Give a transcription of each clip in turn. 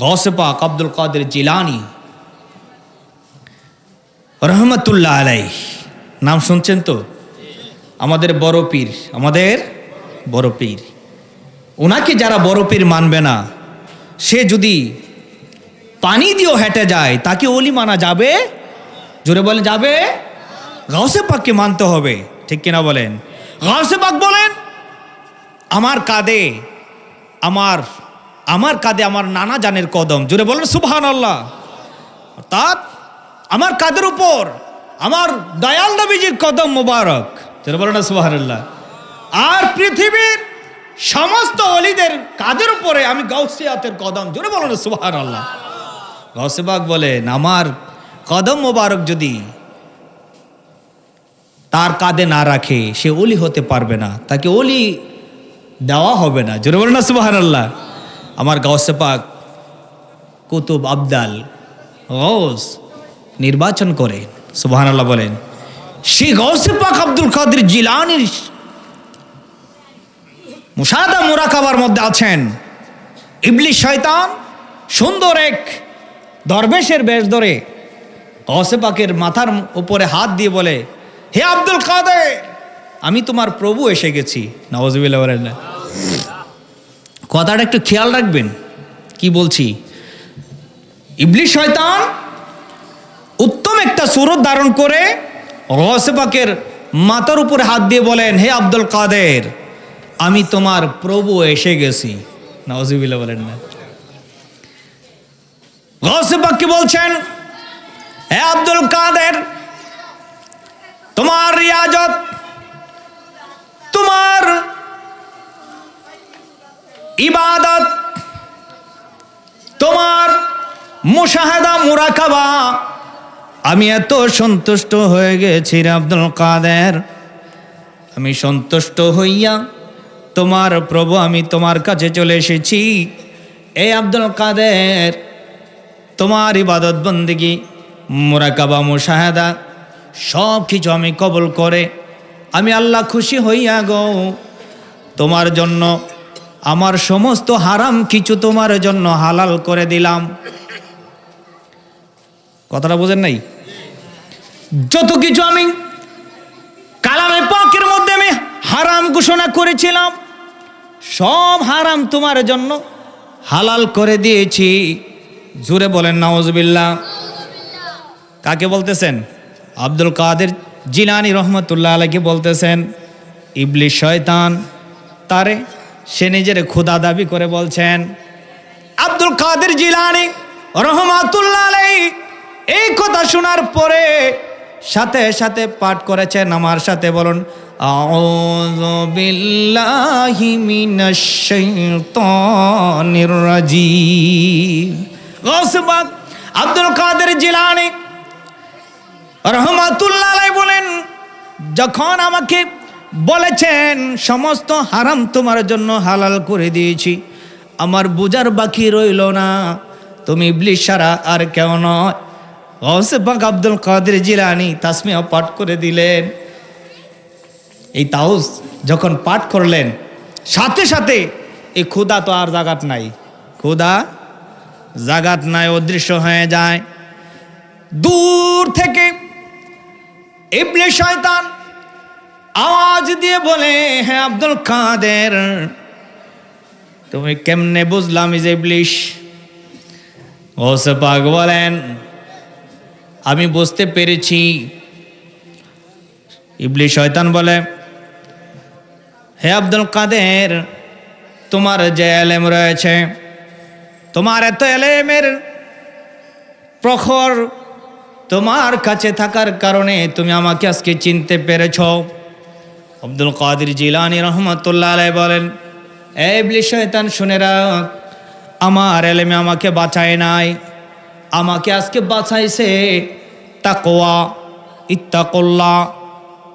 গৌসে পাক আব্দুল কাদের জিলানি রহমতুল্লাহ আলাই নাম শুনছেন তো? আমাদের বড় পীর, আমাদের বড় পীর। ওনাকে যারা বড় পীর মানবে না, সে যদি পানি দিয়েও হেঁটে যায়, তাকে অলি মানা যাবে? জোরে বলে যাবে? গাউসে পাককে মানতে হবে, ঠিক কিনা বলেন? গাউসে পাক বলেন, আমার কাঁধে, আমার আমার কাঁধে আমার নানা জানের কদম। জোরে বলেন সুবহান আল্লাহ অর্থাৎ আমার কাঁধের উপর আমার দয়াল নবীজির কদম মোবারক। জোরে বলেন সুবহান আল্লাহ আর পৃথিবীর সমস্ত অলিদের কাঁধের উপরে আমি গাউসিয়াতের কদম। জোরে বলেন সুবহান আল্লাহ গসবাগ বলেন, আমার কদম মোবারক যদি তার কাঁধে না রাখে, সে অলি হতে পারবে না। তাকে অলি দেওয়া হবে না। জোরে বলেন না সুবাহান আল্লাহ আমার গাউসে পাক কুতুব আবদাল গৌস নির্বাচন করে সুবাহান আল্লাহ বলেন। সেই গৌসে পাক আব্দুল কাদের জিলানির মুসাদা মুরাকাবার মধ্যে আছেন ইবলি শয়তান, সুন্দর এক দরবেশের বেশ ধরে গৌসে পাকের মাথার উপরে হাত দিয়ে বলে, হে আব্দুল কাদের, আমি তোমার প্রভু এসে গেছি। নওয়াজবিল্লাহ বলেন না। কথাটা একটু খেয়াল রাখবেন। কি বলছি? ইবলি শয়তান উত্তম একটা সুরত ধারণ করে গৌসে পাকের মাথার উপরে হাত দিয়ে বলেন, হে আব্দুল কাদের, আমি তোমার প্রভু, এসে গেছি। নওয়াজবিল্লাহ বলেন না। গৌসে বলছেন? হে আব্দুল কাদের, তোমার রিয়াজত ইবাদত, তোমার মুশাহেদা মুরাকাবা। আমি এত সন্তুষ্ট হয়ে গেছি রে আব্দুল কাদের। আমি সন্তুষ্ট হইয়া তোমার প্রভু, আমি তোমার কাছে চলে এসেছি। এই আব্দুল কাদের, তোমার ইবাদত বন্দিগি, মোরাকাবা, মুশাহেদা, সব কিছু আমি কবল করে, আমি আল্লাহ খুশি হইয়া গো। তোমার জন্য আমার সমস্ত হারাম কিছু তোমার জন্য হালাল করে দিলাম। কথাটা বোঝেন নাই? যত কিছু আমি কালামে পাকের মধ্যে আমি হারাম ঘোষণা করেছিলাম, সব হারাম তোমার জন্য হালাল করে দিয়েছি। জুড়ে বলেন নওয়াজবিল্লাহ কাকে বলতেছেন? আব্দুল কাদের জিলানি রহমতুল্লাহ আলাইকে বলতেছেন, ইবলিশ শয়তান, তারে সে নিজের ক্ষুদা দাবি করে বলছেন, আব্দুল কাদের জিলানি রহমাতুল্লাহ এই কথা শোনার পরে সাথে সাথে পাঠ করেছেন আমার সাথে বলুন বিল্লাহি আব্দুল কাদের জিলানি রহমাতুল্লাহ বলেন, যখন আমাকে বলেছেন, সমস্ত হারাম তোমার জন্য হালাল করে দিয়েছি। আমার বুজার বাকি রইল না। তুমি ইবলিশ সারা আর কেউ নয়। গৌসবাগ আব্দুল কাদের জিলানি তাসমিয়া পাঠ করে দিলেন। এই তাউস যখন পাঠ করলেন, সাথে সাথে এই ক্ষুদা তো আর জাগাত নাই। ক্ষুদা জাগাত নাই, অদৃশ্য হয়ে যায়। দূর থেকে ইবলে শয়তান আওয়াজ দিয়ে বলে হ্যাঁ আব্দুল কাদের, তুমি কেমনে বুঝলাম যে ইবলিশ? পাক বলেন, আমি বুঝতে পেরেছি। ইবলি শয়তান বলে, হে আব্দুল কাদের, তোমার যে এলেম রয়েছে, তোমার এত এলেমের প্রখর তোমার কাছে থাকার কারণে তুমি আমাকে আজকে চিনতে পেরেছ। আব্দুল কাদের জিলানি রহমতুল্লাহ বলেন, এ ইবলি শয়তান, শুনে রাখ, আমার এলেমে আমাকে বাঁচায় নাই। আমাকে আজকে বাঁচাইছে তাকোয়া ইত্তাকল্লা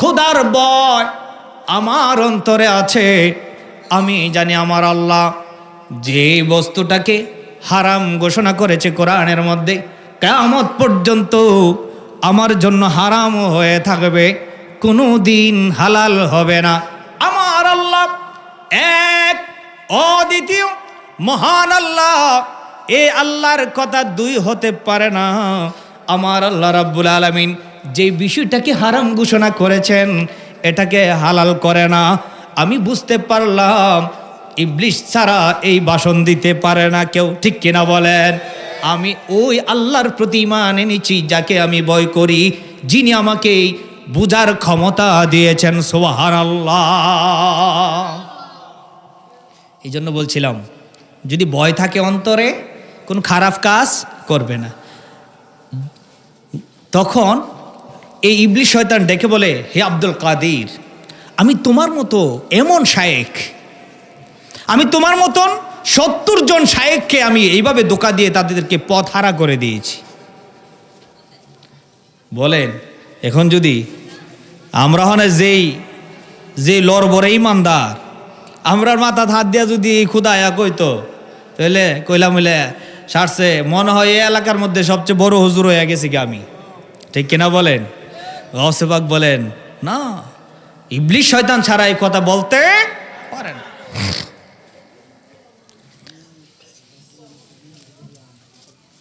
খুদার বয় আমার অন্তরে আছে। আমি জানি আমার আল্লাহ যে বস্তুটাকে হারাম ঘোষণা করেছে কোরআনের মধ্যে, কেয়ামত পর্যন্ত আমার জন্য হারাম হয়ে থাকবে। কোনো দিন হালাল হবে না। আমার আল্লাহ এক, অদ্বিতীয়, মহান আল্লাহ। এ আল্লাহর কথা দুই হতে পারে না। আমার আল্লাহ রাব্বুল আলামিন যে বিষয়টাকে হারাম ঘোষণা করেছেন, এটাকে হালাল করে না। আমি বুঝতে পারলাম, ইবলিশ ছাড়া এই বাসন দিতে পারে না কেউ। ঠিক কিনা বলেন? আমি ওই আল্লাহর প্রতি ইমান এনেছি, যাকে আমি ভয় করি, যিনি আমাকে বুঝার ক্ষমতা দিয়েছেন সোহার আল্লাহ এই জন্য বলছিলাম, যদি ভয় থাকে অন্তরে, কোন খারাপ কাজ করবে না। তখন এই ইবলিশ শয়তান ডেকে বলে, হে আব্দুল কাদির, আমি তোমার মতো এমন শায়েক, আমি তোমার মতন সত্তর জন শায়েককে আমি এইভাবে দোকা দিয়ে তাদেরকে পথ হারা করে দিয়েছি। বলেন এখন যদি আমরা হনে যেই যে লর বড় ইমানদার, আমরার মাথা হাত দিয়া যদি খুদায়া কইতো, তাহলে কইলাম হইলে সারছে মনে হয় এই এলাকার মধ্যে সবচেয়ে বড় হুজুর হয়ে গেছি কি আমি। ঠিক কিনা বলেন? গৌসেবাক বলেন, না, ইবলিশ শয়তান ছাড়া এই কথা বলতে পারে না।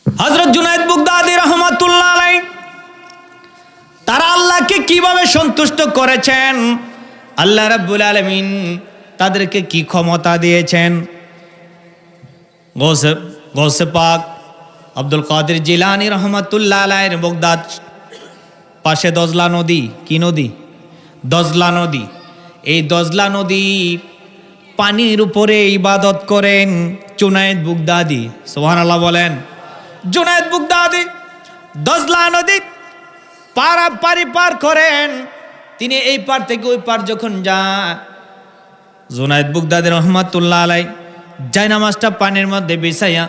হজরত জুনায়দ বুগদাদি রহমাতুল্লাহ তারা আল্লাহকে কীভাবে সন্তুষ্ট করেছেন? আল্লাহ রাব্বুল আলমিন তাদেরকে কি ক্ষমতা দিয়েছেন? গৌসে গৌসে পাক আব্দুল কাদের জিলানি রহমাতুল্লাহ আলাইয়ের বগদাদ পাশে দজলা নদী, কি নদী? দজলা নদী। এই দজলা নদী পানির উপরে ইবাদত করেন চুনায়েদ বুগদাদি। সোহান আল্লাহ বলেন, জুনায়েদ বুগদাদি, দজলা নদী পারা পারি পার করেন। তিনি এই পার থেকে ওই পার যখন যান জুনায়েদ বুগদাদি রহমাতুল্লাহ আলাই যাই নামাজটা পানির মধ্যে বিছাইয়া,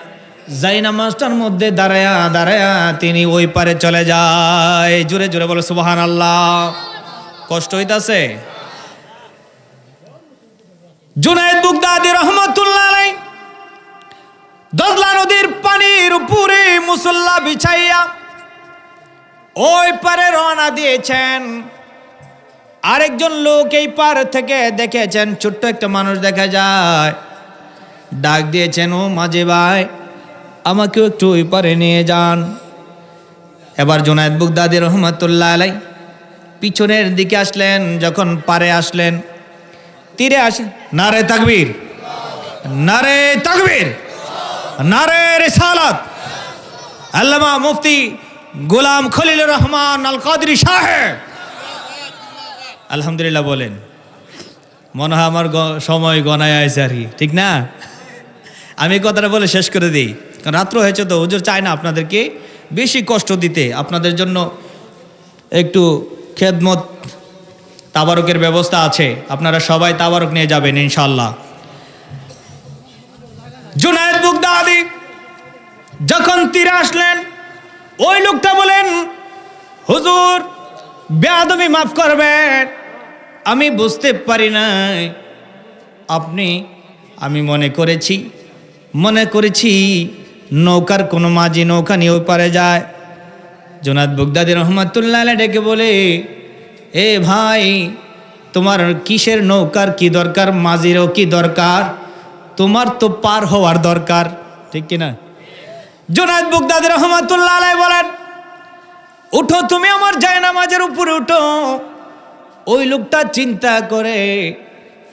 যাই নামাজটার মধ্যে দাঁড়ায়া দাঁড়ায়া তিনি ওই পারে চলে যায়। জোরে জোরে বলে সুবাহান আল্লাহ কষ্ট হইতাছে? জুনায়েদ বুগদাদি রহমাতুল্লাহ আলাই দজলা নদীর পানির উপরে মুসল্লা বিছাইয়া ওই পারে রওনা দিয়েছেন। আরেকজন লোক এই পার থেকে দেখেছেন, ছোট্ট একটা মানুষ দেখা যায়। ডাক দিয়েছেন, ও মাঝে ভাই, আমাকেও একটু ওই পারে নিয়ে যান। এবার জোনায়দ বুগদাদি রহমতুল্লাহ আলাই পিছনের দিকে আসলেন, যখন পারে আসলেন। তীরে আসেন নারে তাকবীর নারে তাকবীর, নারে রেসালাত। আল্লামা মুফতি গোলাম খলিল রহমান আল কাদরি সাহেব আলহামদুলিল্লাহ বলেন। মনে হয় আমার সময় গনায় আছে আর কি, ঠিক না? আমি কথাটা বলে শেষ করে দিই। কারণ রাত্র হয়েছে তো, হুজুর চায় না আপনাদেরকে বেশি কষ্ট দিতে। আপনাদের জন্য একটু খেদমত, তাবারকের ব্যবস্থা আছে। আপনারা সবাই তাবারক নিয়ে যাবেন ইনশাল্লাহ জুনায়দ বুগদাদি যখন তীরে আসলেন ওই লোকটা বলেন, হুজুর বেয়াদমি মাফ করবেন। আমি বুঝতে পারি নাই। আপনি, আমি মনে করেছি মনে করেছি নৌকার কোনো মাঝি নৌকা নিয়ে পারে যায়। জোনাদ বুগদাদি রহমাতুল্লাহ ডেকে বলে, এ ভাই, তোমার কিসের নৌকার কি দরকার? মাঝিরও কি দরকার? তোমার তো পার হওয়ার দরকার। ঠিক কিনা? জোনাদ বুগদাদি রহমাতুল্লাহ আলাইহ বলেন, উঠো তুমি আমার জায়নামাজের উপরে উঠো। ওই লোকটা চিন্তা করে,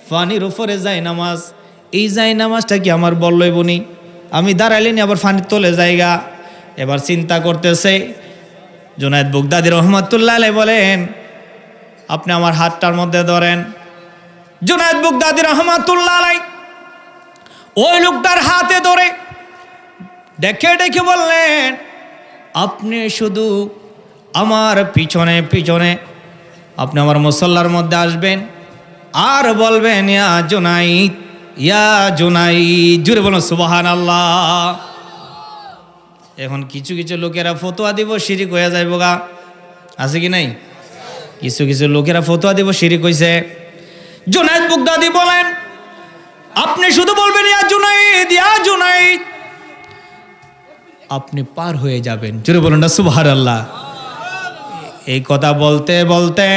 ফানির উপরে যায় নামাজ এই যায় নামাজটা কি আমার বললই বনি? আমি দাঁড়াইলেনি আবার ফানির তোলে জায়গা। এবার চিন্তা করতেছে জোনায়দ বুগদাদি রহমতুল্লাহ আলাই বলেন, আপনি আমার হাতটার মধ্যে ধরেন। জোনায়দ বুগদাদি রহমতুল্লাহ আলাই ওই লোকটার হাতে ধরে ডেকে ডেকে বললেন, আপনি শুধু আমার পিছনে পিছনে আপনি আমার মুসল্লার মধ্যে আসবেন আর বলবেন, ইয়া জুনাইদ, ইয়া জোনাই জুড়ে বলুন সুবাহান আল্লাহ এখন কিছু কিছু লোকেরা ফতোয়া দিব, শিরিক হয়ে যাইব গা। আছে কি নাই? কিছু কিছু লোকেরা ফতোয়া দিব, শিরিক হইছে। জুনাইদ বুগদাদি বলেন, আপনি শুধু বলবেন, ইয়া জুনাইদ ইয়া জুনাইদ। আপনি পার হয়ে যাবেন। জোরে বলুন না সুবাহার আল্লাহ এই কথা বলতে বলতে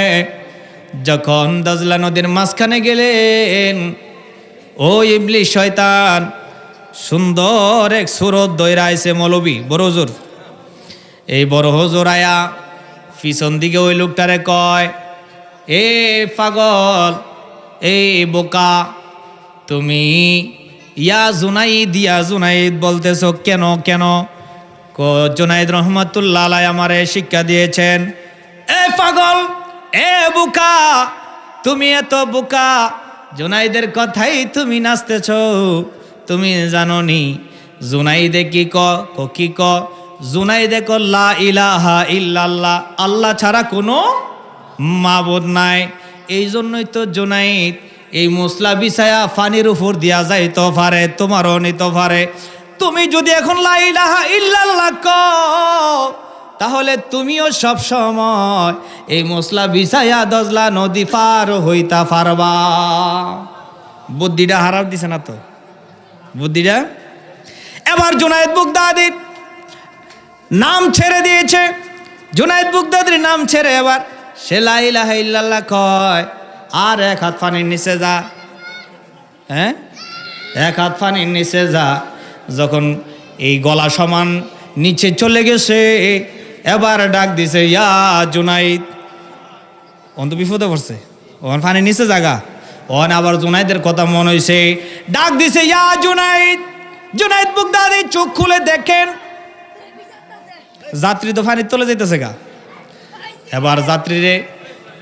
যখন দজলা নদীর মাঝখানে গেলেন, ও ইবলি শয়তান, সুন্দর এক সুরত দৈরা আইছে মৌলবি, বড় হুজুর। এই বড় হুজুর আয়া পিছন দিকে ওই লোকটারে কয়, এ পাগল এই বোকা, তুমি ইয়া জুনাইদ ইয়া জুনাইদ বলতেছ কেন কেন? জুনাইদ রহমতুল্লাহ আমারে শিক্ষা দিয়েছেন, এ পাগল, এ বুকা, তুমি এত বুকা, জুনাইদের কথাই তুমি নাচতেছ, তুমি জানো নি জুনাইদে কি ক ক কি জুনাইদে ক লা ইলাহা ইল্লাল্লাহ, আল্লাহ ছাড়া কোনো মাবুদ নাই এই জন্যই তো জুনাইদ এই মশলা বিছায়া ফানির উপর দিয়া যাইতে পারে, তোমারও নিতে পারে তুমি যদি এখন লা ইলাহা ইল্লাল্লাহ কও, তাহলে তুমিও সব সময় এই মশলা বিছায়া দজলা নদী পার হইতা পারবা। বুদ্ধিটা হারাপ দিছে না তো? বুদ্ধিটা? এবার জুনায়েদ বুগদাদির নাম ছেড়ে দিয়েছে। জুনায়েদ বুগদাদির নাম ছেড়ে এবার সে লা ইলাহা ইল্লাল্লাহ কয়, আর এক হাত পানির নিচে যা। হ্যাঁ? এক হাত পানির নিচে যা। যখন এই গলা সমান নিচে চলে গেছে, এবার ডাক দিছে, ইয়া জুনাইদ। অন্ত বিপদে পড়ছে। ওখান পানির নিচে জাগা। ওখানে আবার জুনাইদের কথা মনে হয়েছে ডাক দিছে, ইয়া জুনাইদ! জুনাইদ বুগদাদি চোখ খুলে দেখেন। যাত্রী তো পানির তলে যেতেছে গা। এবার যাত্রীরে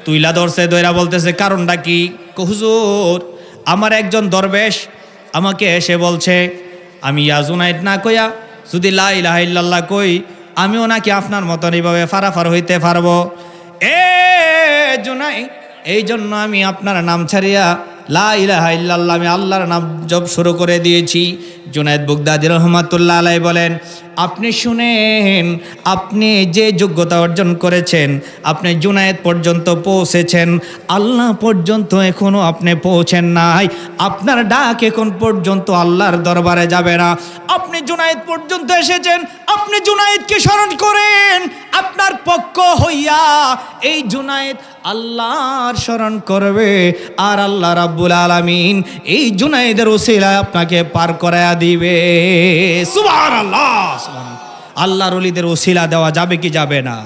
তুইলা ধরছে দইরা বলতেছে, কারণটা ক? হুজুর, আমার একজন দরবেশ আমাকে এসে বলছে আমি ইয়াজুনাইট না কইয়া যদি লা লাহাইল্লাহ ইল্লাল্লাহ কই, আমিও নাকি আপনার মতন এইভাবে ফারাফার হইতে পারব? এ জুনাই এই জন্য আমি আপনার নাম ছাড়িয়া লা ইলাহা ইল্লাল্লাহ আমি আল্লাহর নাম জব শুরু করে দিয়েছি। জুনায়দ বুগদাদি রহমাতুল্লাহ আলাই বলেন আপনি শুনেন, আপনি যে যোগ্যতা অর্জন করেছেন, আপনি জুনায়েদ পর্যন্ত পৌঁছেছেন, আল্লাহ পর্যন্ত এখনও আপনি পৌঁছেন নাই। আপনার ডাক এখন পর্যন্ত আল্লাহর দরবারে যাবে না। আপনি জুনায়েদ পর্যন্ত এসেছেন, আপনি জুনায়েদকে স্মরণ করেন। আপনার পক্ষ হইয়া এই জুনায়েদ আল্লাহর স্মরণ করবে। আর আল্লাহ রাব্বুল আলামিন এই জুনায়েদের ওসিলায় আপনাকে পার করায়া দিবে। সুবহানাল্লাহ। আল্লাহর অলিদের ওসিলা দেওয়া যাবে কি যাবে না?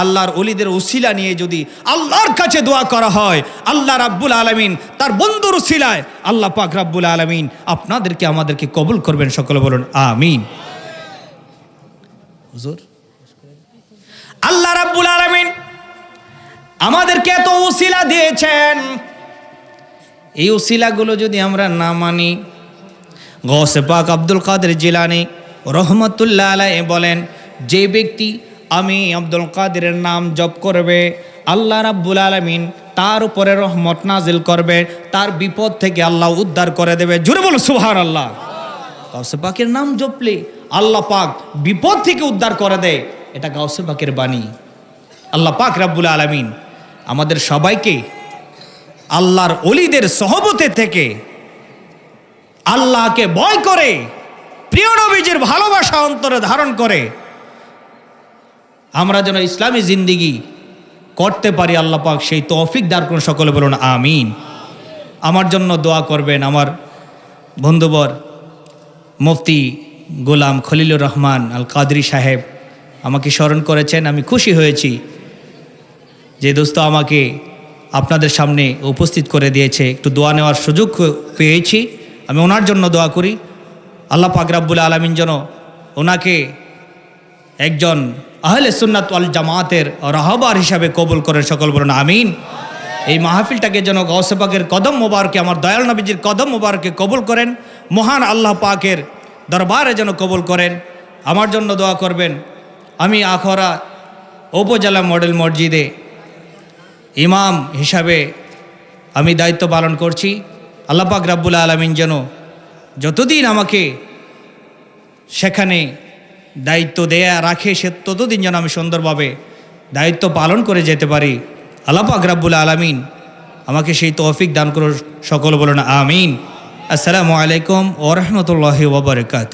আল্লাহর অলিদের ওসিলা নিয়ে যদি আল্লাহর কাছে দোয়া করা হয়, আল্লাহ রাব্বুল আলামিন তার বন্ধুর ওসিলায় আল্লাহ পাক রাব্বুল আলামিন আপনাদেরকে আমাদেরকে কবুল করবেন, সকলে বলুন আমিন। আল্লাহ রাব্বুল আলামিন আমাদেরকে এত উসিলা দিয়েছেন। এই উসিলাগুলো যদি আমরা না মানি, গৌসে পাক আব্দুল কাদের জিলানি রহমতুল্লাহ আলাই বলেন, যে ব্যক্তি আমি আব্দুল কাদেরের নাম জপ করবে, আল্লাহ রাব্বুল আলমিন তার উপরে রহমত নাজিল করবে, তার বিপদ থেকে আল্লাহ উদ্ধার করে দেবে। জুড়ে বলো সুহার আল্লাহ গাউসে পাকের নাম জপলে আল্লাহ পাক বিপদ থেকে উদ্ধার করে দেয়। এটা গাউসে পাকের বাণী। আল্লাহ পাক রাব্বুল আলমিন আমাদের সবাইকে আল্লাহর অলিদের সহবতে থেকে আল্লাহকে ভয় করে প্রিয় নবীজির ভালোবাসা অন্তরে ধারণ করে, আমরা যেন ইসলামী জিন্দিগি করতে পারি, আল্লাহ পাক সেই তৌফিক দার করুন, সকলে বলুন আমিন। আমার জন্য দোয়া করবেন আমার বন্ধুবর মুফতি গোলাম খলিলুর রহমান আল কাদরি সাহেব, আমাকে স্মরণ করেছেন, আমি খুশি হয়েছি যে দোস্ত আমাকে আপনাদের সামনে উপস্থিত করে দিয়েছে। একটু দোয়া নেওয়ার সুযোগ পেয়েছি, আমি ওনার জন্য দোয়া করি। আল্লাহ পাক রাব্বুল আলমিন যেন ওনাকে একজন আহলে সুন্নাত আল জামাতের রাহবার হিসাবে কবুল করেন, সকল বলুন আমিন। এই মাহফিলটাকে যেন গৌসে পাকের কদম মোবারকে, আমার দয়াল নবীজির কদম মোবারকে কবুল করেন, মহান আল্লাহ পাকের দরবারে যেন কবুল করেন। আমার জন্য দোয়া করবেন, আমি আখরা উপজেলা মডেল মসজিদে ইমাম হিসাবে আমি দায়িত্ব পালন করছি। আল্লাহ পাক রাব্বুল আলমিন যেন যতদিন আমাকে সেখানে দায়িত্ব দেয়া রাখে, সে ততদিন যেন আমি সুন্দরভাবে দায়িত্ব পালন করে যেতে পারি। আল্লাহ পাক রাব্বুল আলমিন আমাকে সেই তৌফিক দান করুন। সকল বলুন, আমিন। আসসালামু আলাইকুম ওরহমতুল্লাহ ওবরকাত